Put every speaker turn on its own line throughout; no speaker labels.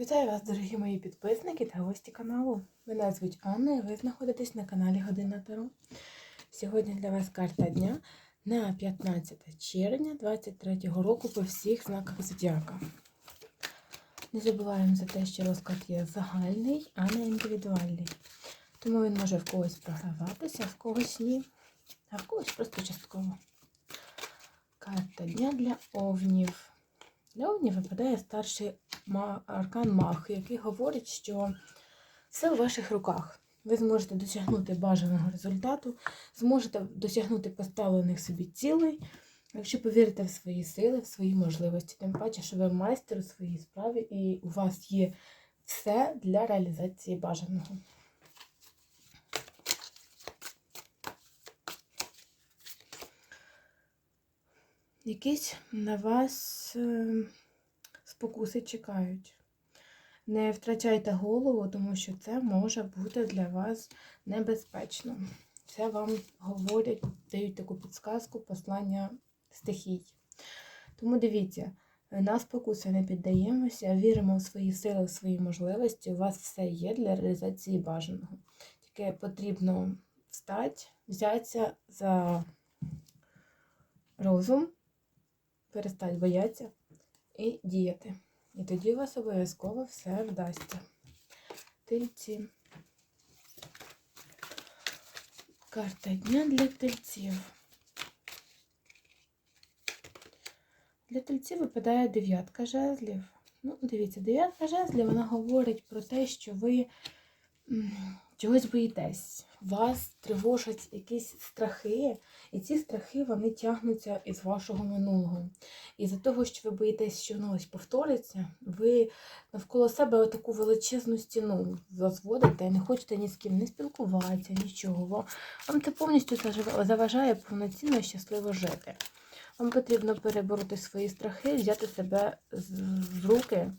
Вітаю вас, дорогі мої підписники та гості каналу. Мене звуть Анна і ви знаходитесь на каналі Година Таро. Сьогодні для вас карта дня на 15 червня 2023 року по всіх знаках зодіака. Не забуваємо за те, що розклад є загальний, а не індивідуальний. Тому він може в когось програватися, в когось ні, а в когось просто частково. Карта дня для овнів. Для овнів випадає старший аркан Мах, який говорить, що все у ваших руках. Ви зможете досягнути бажаного результату, зможете досягнути поставлених собі цілей, якщо повірите в свої сили, в свої можливості. Тим паче, що ви майстер у своїй справі і у вас є все для реалізації бажаного. Якісь на вас е, спокуси чекають. Не втрачайте голову, тому що це може бути для вас небезпечно. Це вам говорять, дають таку підсказку послання стихій. Тому дивіться, на спокуси не піддаємося, віримо в свої сили, в свої можливості. У вас все є для реалізації бажаного. Тільки потрібно встати, взятися за розум, перестати боятися і діяти. І тоді у вас обов'язково все вдасться. Тельці. Карта дня для тельців. Для тельців випадає дев'ятка жезлів. Ну, дивіться, дев'ятка жезлів, вона говорить про те, що ви чогось боїтесь. Вас тривожать якісь страхи, і ці страхи вони тягнуться із вашого минулого. І за того, що ви боїтесь, що воно ось повториться, ви навколо себе таку величезну стіну розводите і не хочете ні з ким не спілкуватися, нічого. Вам- це повністю заважає повноцінно і щасливо жити. Вам потрібно перебороти свої страхи, взяти себе з руки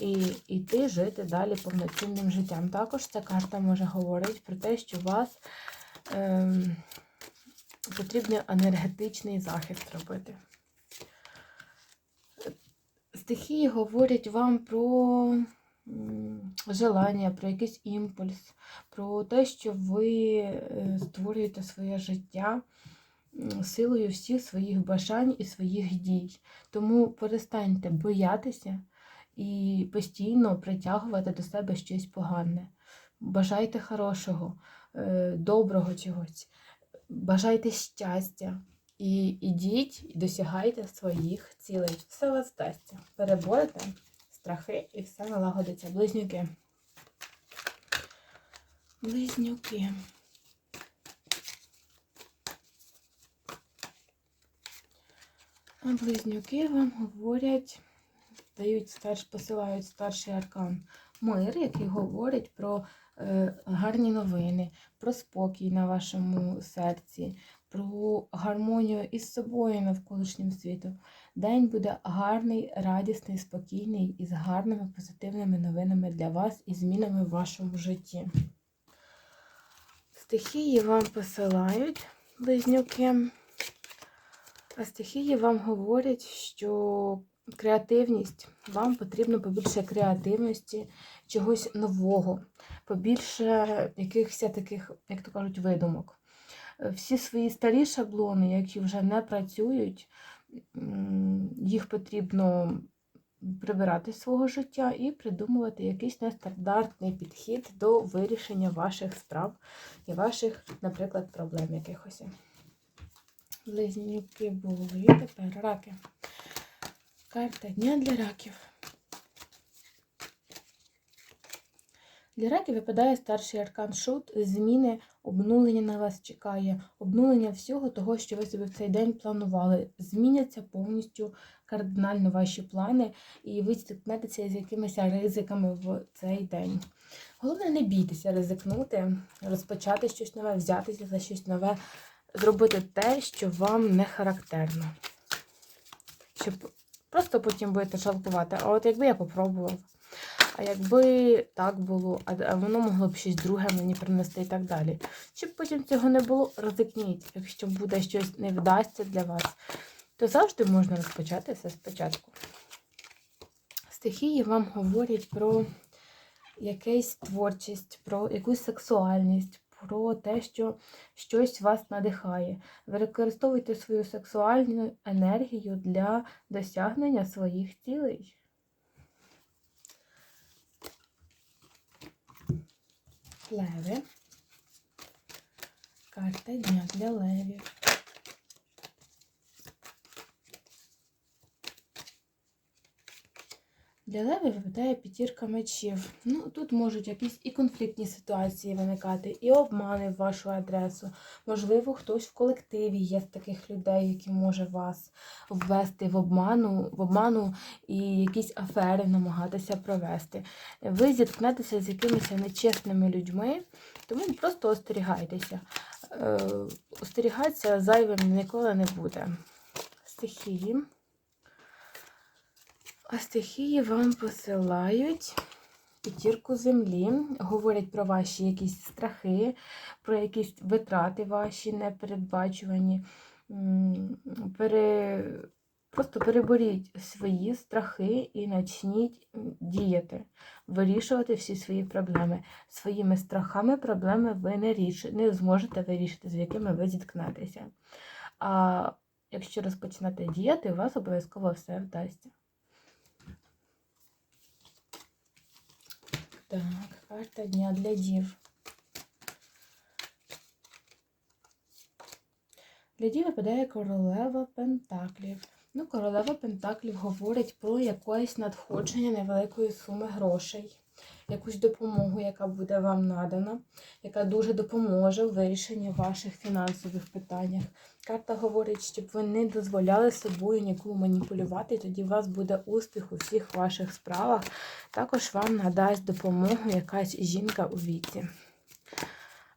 і йти жити далі повноцінним життям. Також ця карта може говорити про те, що у вас ем, потрібно енергетичний захист робити. Стихії говорять вам про желання, про якийсь імпульс, про те, що ви е, створюєте своє життя силою всіх своїх бажань і своїх дій. Тому перестаньте боятися і постійно притягувати до себе щось погане. Бажайте хорошого, е, доброго чогось, бажайте щастя. І ідіть і досягайте своїх цілей. Все вас вдасться. Переборете страхи і все налагодиться. Близнюки. Близнюки. А близнюки вам говорять, дають старш, посилають старший аркан мир, який говорить про е, гарні новини, про спокій на вашому серці, про гармонію із собою навколишнім світом. День буде гарний, радісний, спокійний і з гарними позитивними новинами для вас і змінами в вашому житті. Стихії вам посилають близнюки. А стихії вам говорять, що креативність, вам потрібно побільше креативності, чогось нового, побільше якихось таких, як то кажуть, видумок. Е, Всі свої старі шаблони, які вже не працюють, їх потрібно прибирати з свого життя і придумувати якийсь нестандартний підхід до вирішення ваших справ і ваших, наприклад, проблем якихось. Близнюки були, тепер раки. Карта дня для раків. Для раків випадає старший аркан шут, зміни, обнулення на вас чекає, обнулення всього того, що ви собі в цей день планували. Зміняться повністю кардинально ваші плани, і ви стикнетеся з якимись ризиками в цей день. Головне, не бійтеся ризикнути, розпочати щось нове, взятися за щось нове, зробити те, що вам не характерно. Щоб просто потім будете жалкувати. А от якби я попробував, а якби так було, а а воно могло б щось друге мені принести і так далі. Щоб потім цього не було, ризикніть. Якщо буде щось не вдасться для вас, то завжди можна розпочати все спочатку. стихії вам говорять про якусь творчість, про якусь сексуальність, про те, що щось вас надихає. Використовуйте свою сексуальну енергію для досягнення своїх цілей. Леви. Карта дня для левів. Для левів випадає п'ятірка мечів. Ну, тут можуть якісь і конфліктні ситуації виникати, і обмани в вашу адресу. Можливо, хтось в колективі є з таких людей, які може вас ввести в обману, в обману і якісь афери намагатися провести. Ви зіткнетеся з якимись нечесними людьми, тому просто остерігайтеся. Е, Остерігатися зайвим ніколи не буде. Стихії. А стихії вам посилають п'ятірку землі, говорять про ваші якісь страхи, про якісь витрати ваші непередбачувані. Пере... Просто переборіть свої страхи і почніть діяти, вирішувати всі свої проблеми. Своїми страхами проблеми ви не, ріш... не зможете вирішити, з якими ви зіткнетеся. А якщо розпочнете діяти, у вас обов'язково все вдасться. Так, карта дня для дів. Для дів випадає королева Пентаклів. Ну, королева Пентаклів говорить про якесь надходження невеликої суми грошей, якусь допомогу, яка буде вам надана, яка дуже допоможе у вирішенні ваших фінансових питаннях. Карта говорить, щоб ви не дозволяли собою нікому маніпулювати, і тоді у вас буде успіх у всіх ваших справах. Також вам надасть допомогу якась жінка у віці.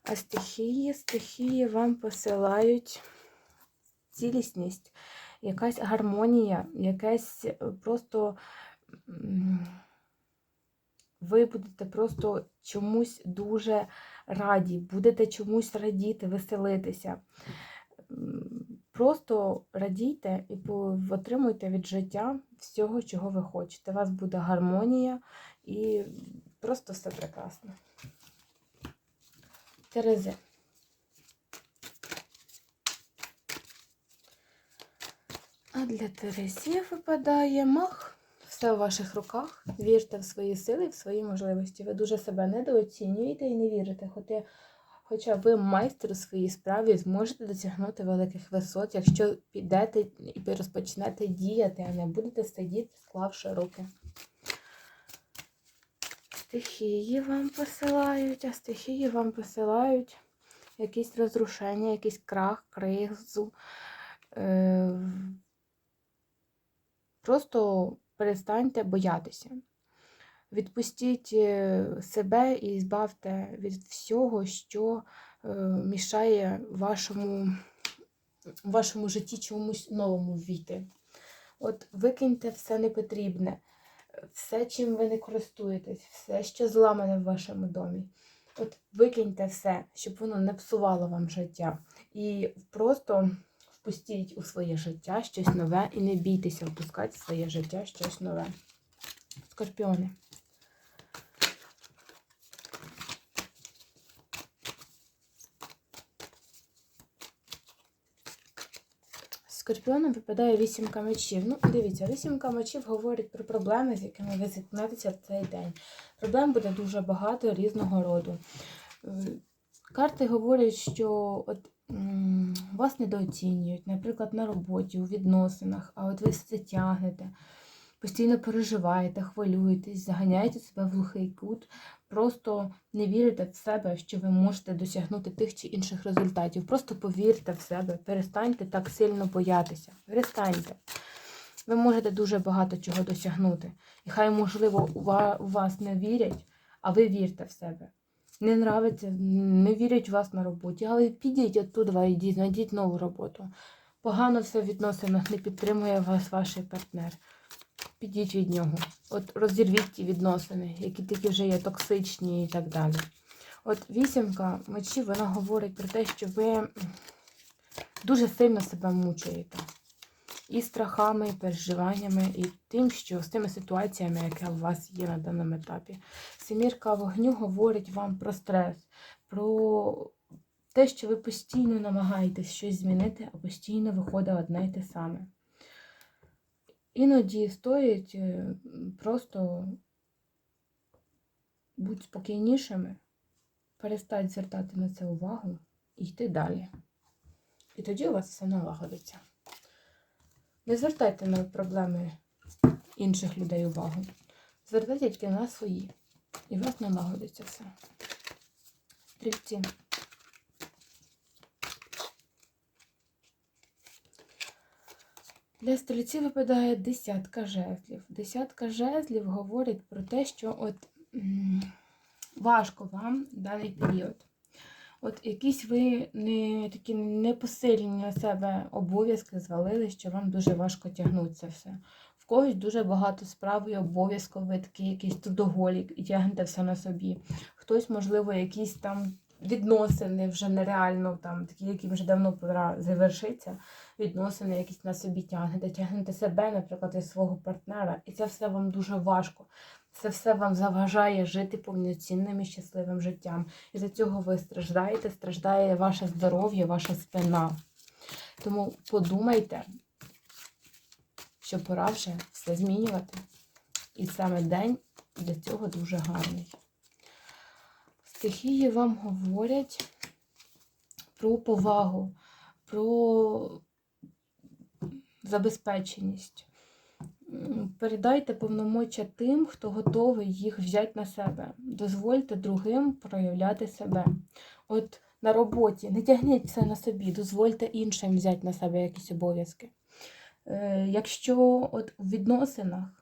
А стихії, стихії вам посилають цілісність, якась гармонія, якесь е, просто ви будете просто чомусь дуже раді, будете чомусь радіти, веселитися. Просто радійте і отримуйте від життя всього, чого ви хочете. У вас буде гармонія і просто все прекрасно. Терези. А для Терезів випадає мах. Все в ваших руках. Вірте в свої сили, в свої можливості. Ви дуже себе недооцінюєте і не вірите. Хоча, хоча ви майстер у своїй справі зможете досягнути великих висот, якщо підете і розпочнете діяти, а не будете сидіти, склавши руки. Стихії вам посилають, а стихії вам посилають якісь розрушення, якийсь крах, кризу. Е, Просто перестаньте боятися. Відпустіть е, себе і збавте від всього, що е, мішає вашому, вашому житті чомусь новому ввійти. От викиньте все непотрібне, все, чим ви не користуєтесь, все, що зламане в вашому домі. От викиньте все, щоб воно не псувало вам життя. І просто впустіть у своє життя щось нове і не бійтеся впускати в своє життя щось нове. Скорпіони. Скорпіоном випадає вісімка мечів. Ну, дивіться, вісімка мечів говорить про проблеми, з якими ви зіткнетеся в цей день. Проблем буде дуже багато різного роду. Е, Карти говорять, що от, вас недооцінюють, наприклад, на роботі, у відносинах, а от ви все тягнете, постійно переживаєте, хвилюєтесь, заганяєте себе в глухий кут, просто не вірите в себе, що ви можете досягнути тих чи інших результатів. Просто повірте в себе, перестаньте так сильно боятися. Перестаньте. Ви можете дуже багато чого досягнути. І хай, можливо, у вас не вірять, а ви вірте в себе. Не нравиться, не вірять в вас на роботі, але підіть оттуда йдіть, знайдіть нову роботу. Погано все в відносинах, не підтримує вас ваш партнер. Підіть від нього. От розірвіть ті відносини, які такі вже є токсичні і так далі. От вісімка мечів, вона говорить про те, що ви дуже сильно себе мучаєте. і страхами, і переживаннями, і тим, що з тими ситуаціями, які у вас є на даному етапі. Семірка вогню говорить вам про стрес, про те, що ви постійно намагаєтесь щось змінити, а постійно виходить одне й те саме. Іноді стоїть е, просто бути спокійнішими, перестати звертати на це увагу і йти далі. І тоді у вас все налагодиться. Не звертайте на проблеми інших людей увагу. Звертайте тільки на свої. І у вас налагодиться все. Стрільці. Для стрільців випадає десятка жезлів. Десятка жезлів говорить про те, що от важко вам даний період. От якісь ви не такі непосильні на себе обов'язки звалили, що вам дуже важко тягнути це все. В когось дуже багато справ і обов'язків, ви такий якийсь трудоголік і тягнете все на собі. Хтось, можливо, якісь там відносини вже нереально, там, такі, які вже давно пора завершитися, відносини якісь на собі тягнете, тягнете себе, наприклад, і свого партнера, і це все вам дуже важко. Це все вам заважає жити повноцінним і щасливим життям. І за цього ви страждаєте, страждає ваше здоров'я, ваша спина. Тому подумайте, що пора вже все змінювати. І саме день для цього дуже гарний. Стихії вам говорять про повагу, про забезпеченість. Передайте повномочя тим, хто готовий їх взяти на себе. Дозвольте другим проявляти себе. От на роботі не тягніть все на собі, дозвольте іншим взяти на себе якісь обов'язки. Е, Якщо от в відносинах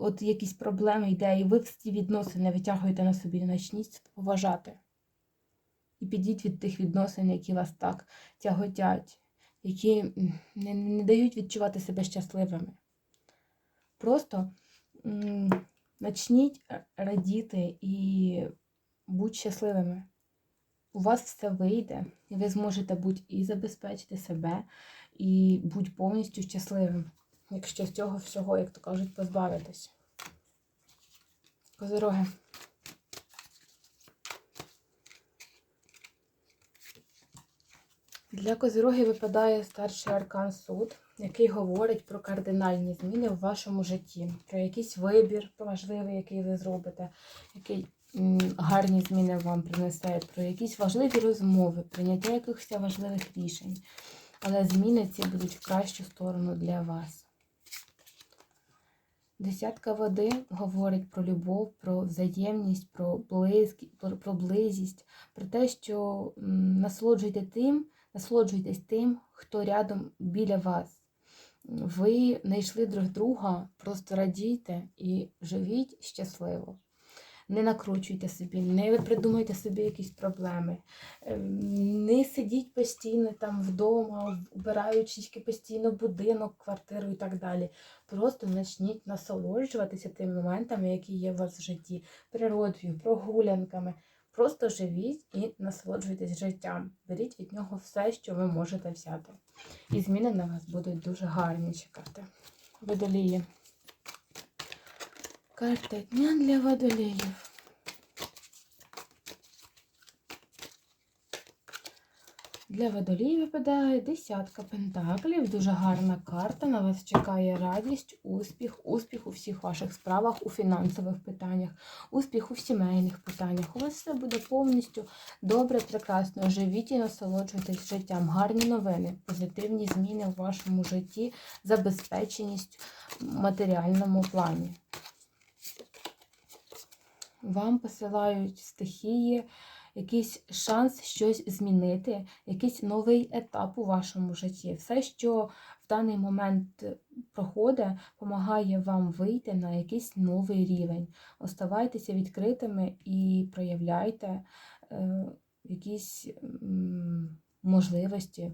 от якісь проблеми йде, і ви ці відносини витягуєте на собі, почніть поважати. І підіть від тих відносин, які вас так тяготять, які не, не дають відчувати себе щасливими. Просто начніть радіти і бути щасливими. У вас все вийде, і ви зможете бути і забезпечити себе, і бути повністю щасливим, якщо цього всього, як то кажуть, позбавитись. Козироги. Для козироги випадає старший аркан суд, який говорить про кардинальні зміни в вашому житті, про якийсь вибір важливий, який ви зробите, який гарні зміни вам принесе, про якісь важливі розмови, прийняття якихось важливих рішень. Але зміни ці будуть в кращу сторону для вас. Десятка води говорить про любов, про взаємність, про, близькі, про, близість, про те, що насолоджуйте тим, насолоджуйтесь тим, хто рядом біля вас. Ви знайшли друг друга, просто радійте і живіть щасливо. Не накручуйте собі, не придумуйте собі якісь проблеми. Ем, Не сидіть постійно там вдома, убираючи постійно будинок, квартиру і так далі. Просто почніть насолоджуватися тими моментами, які є у вас в житті, природою, прогулянками. Просто живіть і насолоджуйтесь життям. Беріть від нього все, що ви можете взяти. І зміни на вас будуть дуже гарні чекати. Водолії. Карта дня для водоліїв. Для водоліїв випадає десятка пентаклів. Дуже гарна карта. На вас чекає радість, успіх, успіх у всіх ваших справах, у фінансових питаннях, успіх у сімейних питаннях. У вас все буде повністю добре, прекрасно. Живіть і насолоджуйтесь життям. Гарні новини, позитивні зміни в вашому житті, забезпеченість в матеріальному плані. Вам посилають стихії, якийсь шанс щось змінити, якийсь новий етап у вашому житті. Все, що в даний момент проходить, допомагає вам вийти на якийсь новий рівень. Оставайтеся відкритими і проявляйте е, якісь можливості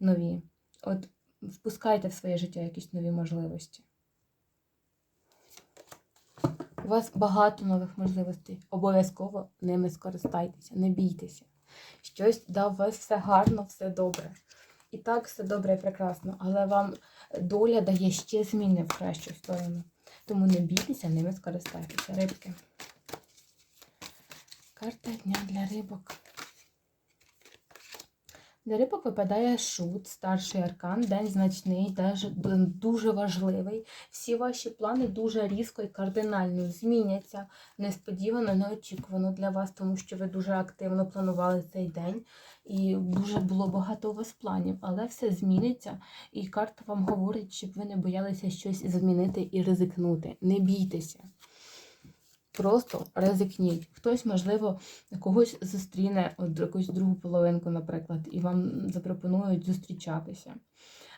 нові. От впускайте в своє життя якісь нові можливості. У вас багато нових можливостей. Обов'язково ними скористайтеся, не бійтеся. Щось да, у вас все гарно, все добре. І так все добре і прекрасно, але вам доля дає ще зміни в кращу сторону. Тому не бійтеся, ними скористайтеся. Рибки. Карта дня для рибок. Для рибок випадає шут, старший аркан, день значний, теж дуже важливий. Всі ваші плани дуже різко і кардинально зміняться несподівано, неочікувано для вас, тому що ви дуже активно планували цей день і дуже було багато у вас планів, але все зміниться, і карта вам говорить, щоб ви не боялися щось змінити і ризикнути. Не бійтеся. Просто ризикніть. Хтось, можливо, когось зустріне, от якусь другу половинку, наприклад, і вам запропонують зустрічатися.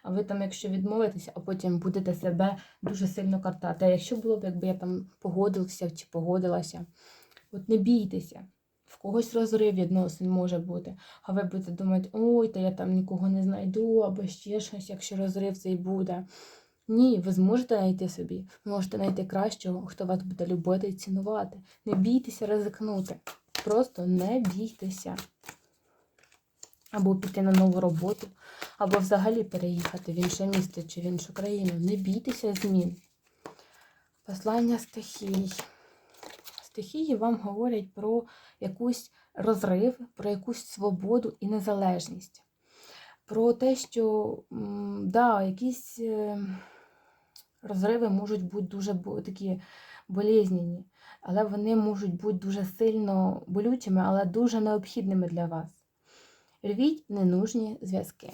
А ви там, якщо відмовитеся, а потім будете себе дуже сильно картати. А якщо було б, якби я там погодився чи погодилася, от не бійтеся. В когось розрив відносин може бути. А ви будете думати, ой, та я там нікого не знайду, або ще щось, якщо розрив цей буде. Ні, ви зможете знайти собі, можете знайти кращого, хто вас буде любити і цінувати. Не бійтеся ризикнути. Просто не бійтеся. Або піти на нову роботу, або взагалі переїхати в інше місто чи в іншу країну. Не бійтеся змін. Послання стихій. Стихії вам говорять про якусь розрив, про якусь свободу і незалежність. Про те, що да, якісь. Розриви можуть бути дуже такі болезненні, але вони можуть бути дуже сильно болючими, але дуже необхідними для вас. Рвіть ненужні зв'язки.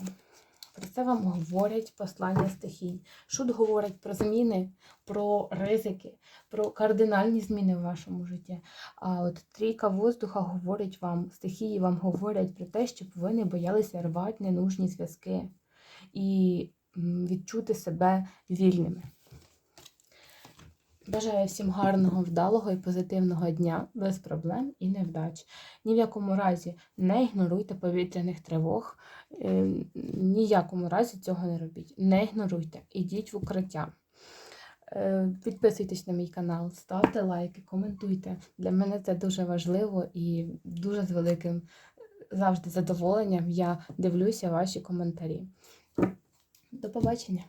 Про це вам говорять послання стихій. Шут говорить про зміни, про ризики, про кардинальні зміни в вашому житті. А от трійка воздуха говорить вам, стихії вам говорять про те, щоб ви не боялися рвати ненужні зв'язки і відчути себе вільними. Бажаю всім гарного, вдалого і позитивного дня, без проблем і невдач. Ні в якому разі не ігноруйте повітряних тривог, е, ні в якому разі цього не робіть. Не ігноруйте, ідіть в укриття. Е, Підписуйтесь на мій канал, ставте лайки, коментуйте. Для мене це дуже важливо і дуже з великим завжди задоволенням я дивлюся ваші коментарі. До побачення!